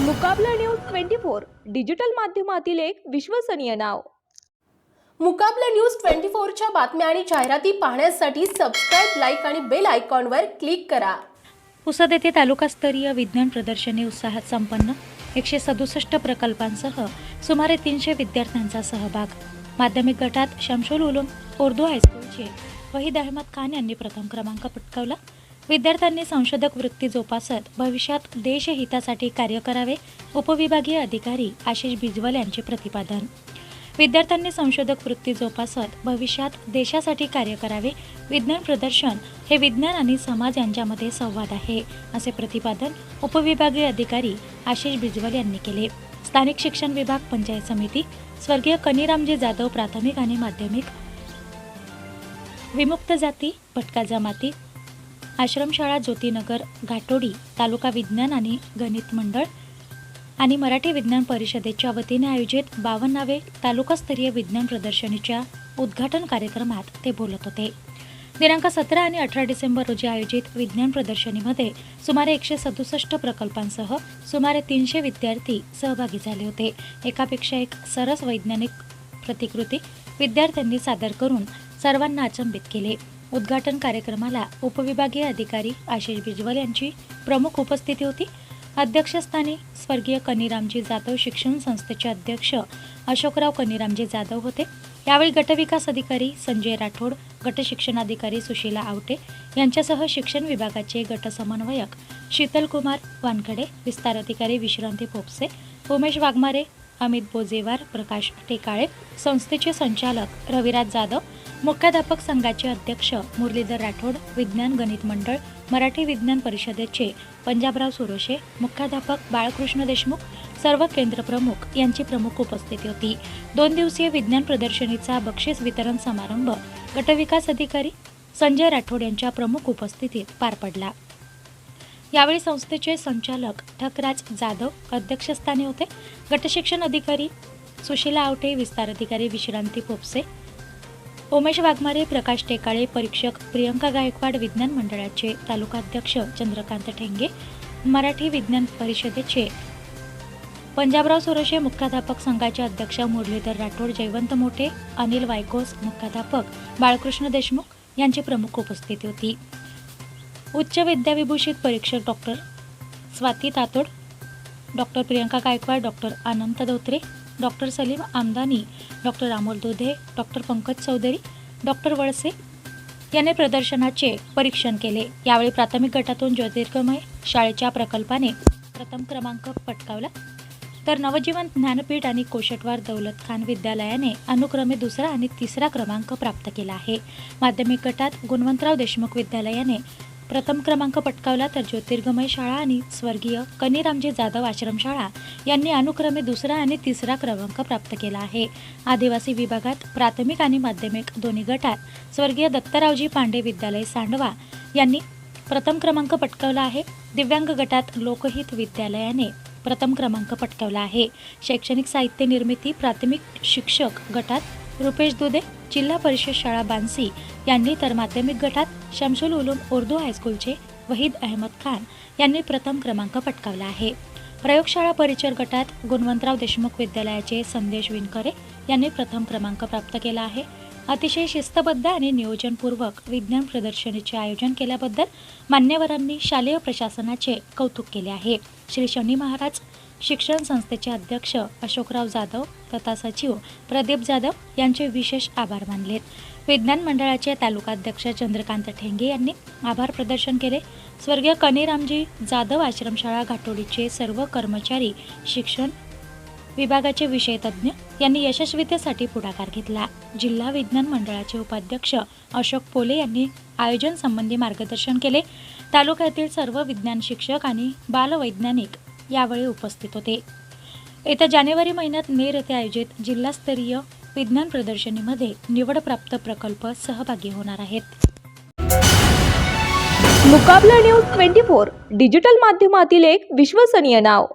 Muqabla news twenty four digital माध्यमातील एक विश्वसनीय नाव. मुकाबला न्यूज ट्वेंटी फोरच्या बातम्या आणि जाहिराती पाहण्यासाठी सबस्क्राईब लाईक आणि बेल आयकॉनवर क्लिक करा. पुसद येथे तालुकास्तरीय विज्ञान प्रदर्शनी उत्साहात संपन्न एकशे सदुसष्ट प्रकल्पांसह सुमारे तीनशे विद्यार्थ्यांचा सहभाग. माध्यमिक गटात शमशुल उलूम उर्दू हायस्कूलचे वहीद अहमद खान यांनी प्रथम क्रमांक पटकावला. विद्यार्थ्यांनी संशोधक वृत्ती जोपासत भविष्यात देशहितासाठी कार्य करावे उपविभागीय अधिकारी आशिष बिजवल यांचे प्रतिपादन. विद्यार्थ्यांनी संशोधक वृत्ती जोपासत भविष्यात देशासाठी कार्य करावे विज्ञान प्रदर्शन हे विज्ञान आणि समाज यांच्यामध्ये संवाद आहे असे प्रतिपादन उपविभागीय अधिकारी आशिष बिजवल यांनी केले. स्थानिक शिक्षण विभाग पंचायत समिती स्वर्गीय कनिरामजी जाधव प्राथमिक आणि माध्यमिक. विमुक्त जाती भटका जमाती आश्रमशाळा ज्योतिनगर घाटोडी तालुका विज्ञान आणि गणित मंडळ आणि मराठी विज्ञान परिषदेच्या वतीने आयोजित बावन्नावे तालुकास्तरीय विज्ञान प्रदर्शनीच्या उद्घाटन कार्यक्रमात ते बोलत होते. दिनांक सतरा आणि अठरा डिसेंबर रोजी आयोजित विज्ञान प्रदर्शनीमध्ये सुमारे एकशे सदुसष्ट प्रकल्पांसह सुमारे तीनशे विद्यार्थी सहभागी झाले होते. एकापेक्षा एक सरस वैज्ञानिक प्रतिकृती विद्यार्थ्यांनी सादर करून सर्वांना अचंबित केले. उद्घाटन कार्यक्रमाला उपविभागीय अधिकारी आशिष बिजवल यांची प्रमुख उपस्थिती होती. अध्यक्षस्थानी स्वर्गीय कनीरामजी जाधव शिक्षण संस्थेचे अध्यक्ष अशोकराव कनीरामजी जाधव होते. यावेळी गटविकास अधिकारी संजय राठोड गटशिक्षणाधिकारी सुशीला आवटे यांच्यासह शिक्षण विभागाचे गट समन्वयक शीतल कुमार वानखडे विस्तार अधिकारी विश्रांती पोपसे उमेश वाघमारे अमित बोजेवार प्रकाश टेकाळे संस्थेचे संचालक रविराज जाधव मुख्याध्यापक संघाचे अध्यक्ष मुरलीधर राठोड विज्ञान गणित मंडळ मराठी विज्ञान परिषदेचे पंजाबराव सोरोशे मुख्याध्यापक बाळकृष्ण देशमुख सर्व केंद्र प्रमुख यांची प्रमुख उपस्थिती होती. दोन दिवसीय विज्ञान प्रदर्शनीचा बक्षीस वितरण समारंभ गटविकास अधिकारी संजय राठोड यांच्या प्रमुख उपस्थितीत पार पडला. यावेळी संस्थेचे संचालक ठकराज जाधव अध्यक्षस्थानी होते. गटशिक्षण अधिकारी सुशीला आवटे विस्तार अधिकारी विश्रांती पोपसे उमेश वाघमारे प्रकाश टेकाळे परीक्षक प्रियंका गायकवाड विज्ञान मंडळाचे तालुकाध्यक्ष चंद्रकांत ठेंगे मराठी विज्ञान परिषदेचे पंजाबराव सुरोशे मुख्याध्यापक संघाचे अध्यक्ष मुरलीधर राठोड जयवंत मोठे अनिल वायकोस मुख्याध्यापक बाळकृष्ण देशमुख यांची प्रमुख उपस्थिती होती. उच्च विद्याविभूषित परीक्षक doctor Swati Tatod doctor Priyanka Gaikwad doctor Anant Dhotre doctor Salim Amdani doctor Amol Dudhe doctor Pankaj Chaudhari doctor Walse याने प्रदर्शनाचे परीक्षण केले. यावेळी प्राथमिक गटातून ज्योतिर्गमय शाळेच्या प्रकल्पाने प्रथम क्रमांक पटकावला. तर नवजीवन ज्ञानपीठ आणि कोशटवार दौलत खान विद्यालयाने अनुक्रमे दुसरा आणि तिसरा क्रमांक प्राप्त केला आहे. माध्यमिक गटात गुणवंतराव देशमुख विद्यालयाने प्रथम क्रमांक पटकावला तर ज्योतिर्गमय शाळा आणि स्वर्गीय कनीरामजी जाधव आश्रमशाळा यांनी अनुक्रमे दुसरा आणि तिसरा क्रमांक प्राप्त केला आहे. आदिवासी विभागात प्राथमिक आणि माध्यमिक दोन्ही गटात स्वर्गीय दत्तरावजी पांडे विद्यालय सांडवा यांनी प्रथम क्रमांक पटकावला आहे. दिव्यांग गटात लोकहित विद्यालयाने प्रथम क्रमांक पटकावला आहे. शैक्षणिक साहित्य निर्मिती प्राथमिक शिक्षक गटात रुपेश दुधे जिल्हा परिषद शाळा बान्सी यांनी तर माध्यमिक गटात शमशुल उलूम उर्दू हायस्कूलचे वहीद अहमद खान यांनी प्रथम क्रमांक पटकावला आहे. प्रयोगशाळा परिचर गटात गुणवंतराव देशमुख विद्यालयाचे संदेश विणकरे यांनी प्रथम क्रमांक प्राप्त केला आहे. अतिशय शिस्तबद्ध आणि नियोजनपूर्वक विज्ञान प्रदर्शनीचे आयोजन केल्याबद्दल मान्यवरांनी शालेय प्रशासनाचे कौतुक केले आहे. श्री शनी महाराज शिक्षण संस्थेचे अध्यक्ष अशोकराव जाधव तथा सचिव प्रदीप जाधव यांचे विशेष आभार मानलेत विज्ञान मंडळाचे तालुकाध्यक्ष चंद्रकांत ठेंगे यांनी आभार प्रदर्शन केले. स्वर्गीय कनीरामजी जाधव आश्रमशाळा घाटोडीचे सर्व कर्मचारी शिक्षण विभागाचे विषय तज्ज्ञ यांनी यशस्वीतेसाठी पुढाकार घेतला. जिल्हा विज्ञान मंडळाचे उपाध्यक्ष अशोक पोले यांनी आयोजन संबंधी मार्गदर्शन केले. तालुक्यातील सर्व विज्ञान शिक्षक आणि बालवैज्ञानिक यावेळी उपस्थित होते. येत्या जानेवारी महिन्यात नेर येथे आयोजित जिल्हास्तरीय विज्ञान प्रदर्शनीमध्ये निवडप्राप्त प्रकल्प सहभागी होणार आहेत. Muqabla news twenty four digital माध्यमातील एक विश्वसनीय नाव.